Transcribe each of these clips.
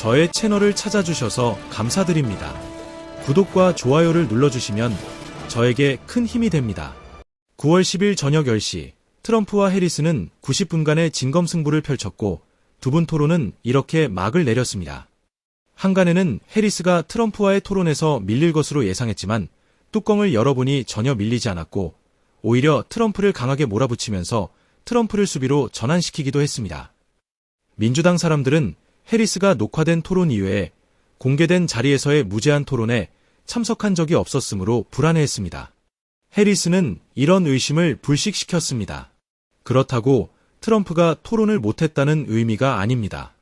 저의 채널을 찾아주셔서 감사드립니다. 구독과 좋아요를 눌러주시면 저에게 큰 힘이 됩니다. 9월 10일 저녁 10시 트럼프와 해리스는 90분간의 진검 승부를 펼쳤고 두 분 토론은 이렇게 막을 내렸습니다. 한간에는 해리스가 트럼프와의 토론에서 밀릴 것으로 예상했지만 뚜껑을 열어보니 전혀 밀리지 않았고 오히려 트럼프를 강하게 몰아붙이면서 트럼프를 수비로 전환시키기도 했습니다. 민주당 사람들은 해리스가 녹화된 토론 이외에 공개된 자리에서의 무제한 토론에 참석한 적이 없었으므로 불안해했습니다. 해리스는 이런 의심을 불식시켰습니다. 그렇다고 트럼프가 토론을 못했다는 의미가 아닙니다.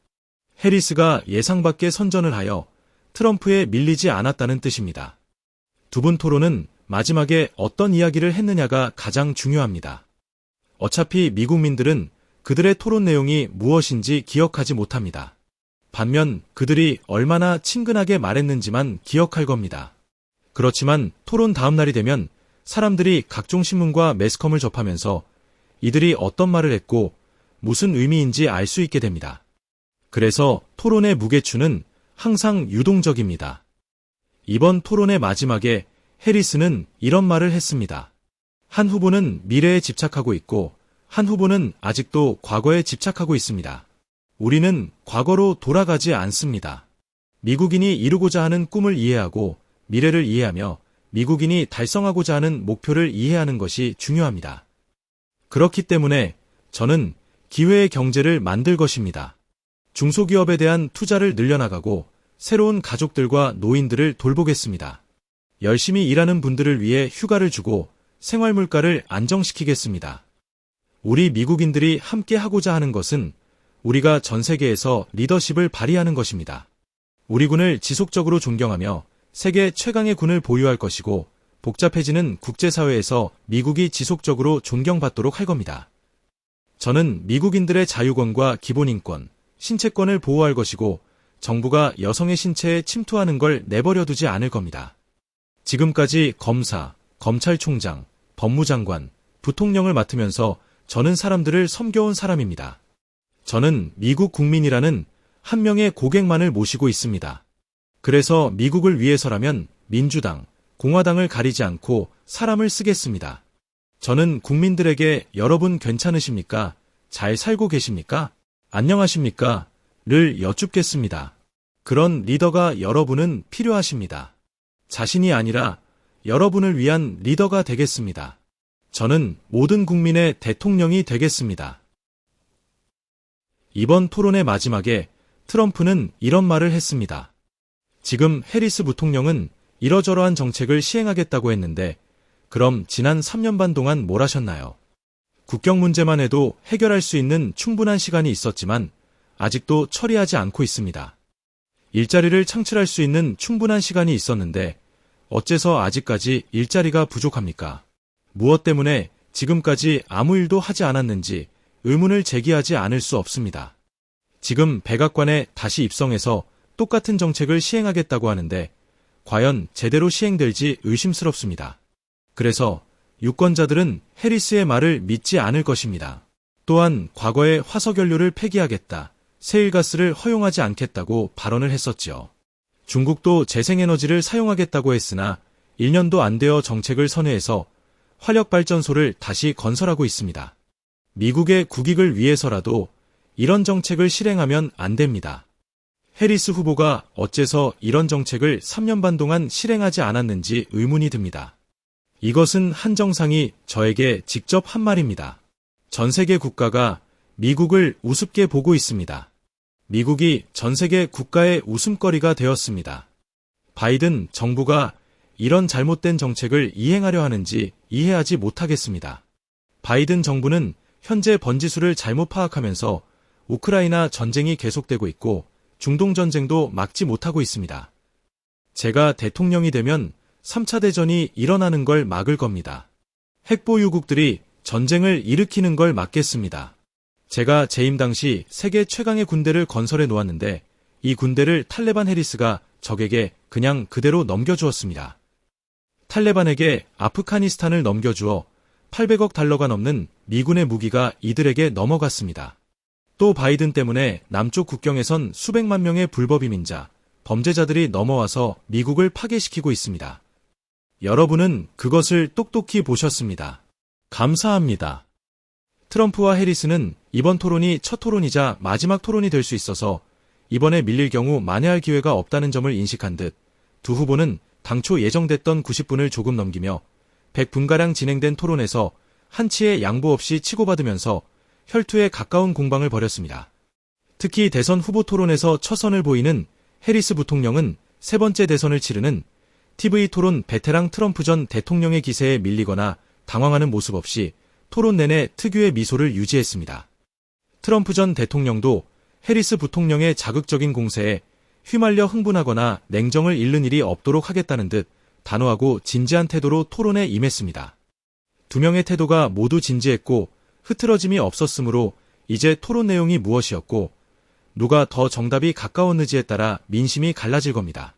해리스가 예상 밖의 선전을 하여 트럼프에 밀리지 않았다는 뜻입니다. 두 분 토론은 마지막에 어떤 이야기를 했느냐가 가장 중요합니다. 어차피 미국민들은 그들의 토론 내용이 무엇인지 기억하지 못합니다. 반면 그들이 얼마나 친근하게 말했는지만 기억할 겁니다. 그렇지만 토론 다음 날이 되면 사람들이 각종 신문과 매스컴을 접하면서 이들이 어떤 말을 했고 무슨 의미인지 알 수 있게 됩니다. 그래서 토론의 무게추는 항상 유동적입니다. 이번 토론의 마지막에 해리스는 이런 말을 했습니다. 한 후보는 미래에 집착하고 있고 한 후보는 아직도 과거에 집착하고 있습니다. 우리는 과거로 돌아가지 않습니다. 미국인이 이루고자 하는 꿈을 이해하고 미래를 이해하며 미국인이 달성하고자 하는 목표를 이해하는 것이 중요합니다. 그렇기 때문에 저는 기회의 경제를 만들 것입니다. 중소기업에 대한 투자를 늘려나가고 새로운 가족들과 노인들을 돌보겠습니다. 열심히 일하는 분들을 위해 휴가를 주고 생활 물가를 안정시키겠습니다. 우리 미국인들이 함께 하고자 하는 것은 우리가 전 세계에서 리더십을 발휘하는 것입니다. 우리 군을 지속적으로 존경하며 세계 최강의 군을 보유할 것이고 복잡해지는 국제사회에서 미국이 지속적으로 존경받도록 할 겁니다. 저는 미국인들의 자유권과 기본인권, 신체권을 보호할 것이고 정부가 여성의 신체에 침투하는 걸 내버려 두지 않을 겁니다. 지금까지 검사, 검찰총장, 법무장관, 부통령을 맡으면서 저는 사람들을 섬겨온 사람입니다. 저는 미국 국민이라는 한 명의 고객만을 모시고 있습니다. 그래서 미국을 위해서라면 민주당, 공화당을 가리지 않고 사람을 쓰겠습니다. 저는 국민들에게 여러분 괜찮으십니까? 잘 살고 계십니까? 안녕하십니까? 를 여쭙겠습니다. 그런 리더가 여러분은 필요하십니다. 자신이 아니라 여러분을 위한 리더가 되겠습니다. 저는 모든 국민의 대통령이 되겠습니다. 이번 토론의 마지막에 트럼프는 이런 말을 했습니다. 지금 해리스 부통령은 이러저러한 정책을 시행하겠다고 했는데 그럼 지난 3년 반 동안 뭘 하셨나요? 국경 문제만 해도 해결할 수 있는 충분한 시간이 있었지만 아직도 처리하지 않고 있습니다. 일자리를 창출할 수 있는 충분한 시간이 있었는데 어째서 아직까지 일자리가 부족합니까? 무엇 때문에 지금까지 아무 일도 하지 않았는지 의문을 제기하지 않을 수 없습니다. 지금 백악관에 다시 입성해서 똑같은 정책을 시행하겠다고 하는데 과연 제대로 시행될지 의심스럽습니다. 그래서 유권자들은 해리스의 말을 믿지 않을 것입니다. 또한 과거의 화석연료를 폐기하겠다, 세일가스를 허용하지 않겠다고 발언을 했었지요. 중국도 재생에너지를 사용하겠다고 했으나 1년도 안 되어 정책을 선회해서 화력발전소를 다시 건설하고 있습니다. 미국의 국익을 위해서라도 이런 정책을 실행하면 안 됩니다. 해리스 후보가 어째서 이런 정책을 3년 반 동안 실행하지 않았는지 의문이 듭니다. 이것은 한정상이 저에게 직접 한 말입니다. 전 세계 국가가 미국을 우습게 보고 있습니다. 미국이 전 세계 국가의 웃음거리가 되었습니다. 바이든 정부가 이런 잘못된 정책을 이행하려 하는지 이해하지 못하겠습니다. 바이든 정부는 현재 번지수를 잘못 파악하면서 우크라이나 전쟁이 계속되고 있고 중동 전쟁도 막지 못하고 있습니다. 제가 대통령이 되면 3차 대전이 일어나는 걸 막을 겁니다. 핵보유국들이 전쟁을 일으키는 걸 막겠습니다. 제가 재임 당시 세계 최강의 군대를 건설해 놓았는데 이 군대를 탈레반 해리스가 적에게 그냥 그대로 넘겨주었습니다. 탈레반에게 아프가니스탄을 넘겨주어 800억 달러가 넘는 미군의 무기가 이들에게 넘어갔습니다. 또 바이든 때문에 남쪽 국경에선 수백만 명의 불법 이민자, 범죄자들이 넘어와서 미국을 파괴시키고 있습니다. 여러분은 그것을 똑똑히 보셨습니다. 감사합니다. 트럼프와 해리스는 이번 토론이 첫 토론이자 마지막 토론이 될 수 있어서 이번에 밀릴 경우 만회할 기회가 없다는 점을 인식한 듯 두 후보는 당초 예정됐던 90분을 조금 넘기며 100분가량 진행된 토론에서 한치의 양보 없이 치고받으면서 혈투에 가까운 공방을 벌였습니다. 특히 대선 후보 토론에서 처선을 보이는 해리스 부통령은 세 번째 대선을 치르는 TV 토론 베테랑 트럼프 전 대통령의 기세에 밀리거나 당황하는 모습 없이 토론 내내 특유의 미소를 유지했습니다. 트럼프 전 대통령도 해리스 부통령의 자극적인 공세에 휘말려 흥분하거나 냉정을 잃는 일이 없도록 하겠다는 듯 단호하고 진지한 태도로 토론에 임했습니다. 두 명의 태도가 모두 진지했고 흐트러짐이 없었으므로 이제 토론 내용이 무엇이었고 누가 더 정답이 가까웠는지에 따라 민심이 갈라질 겁니다.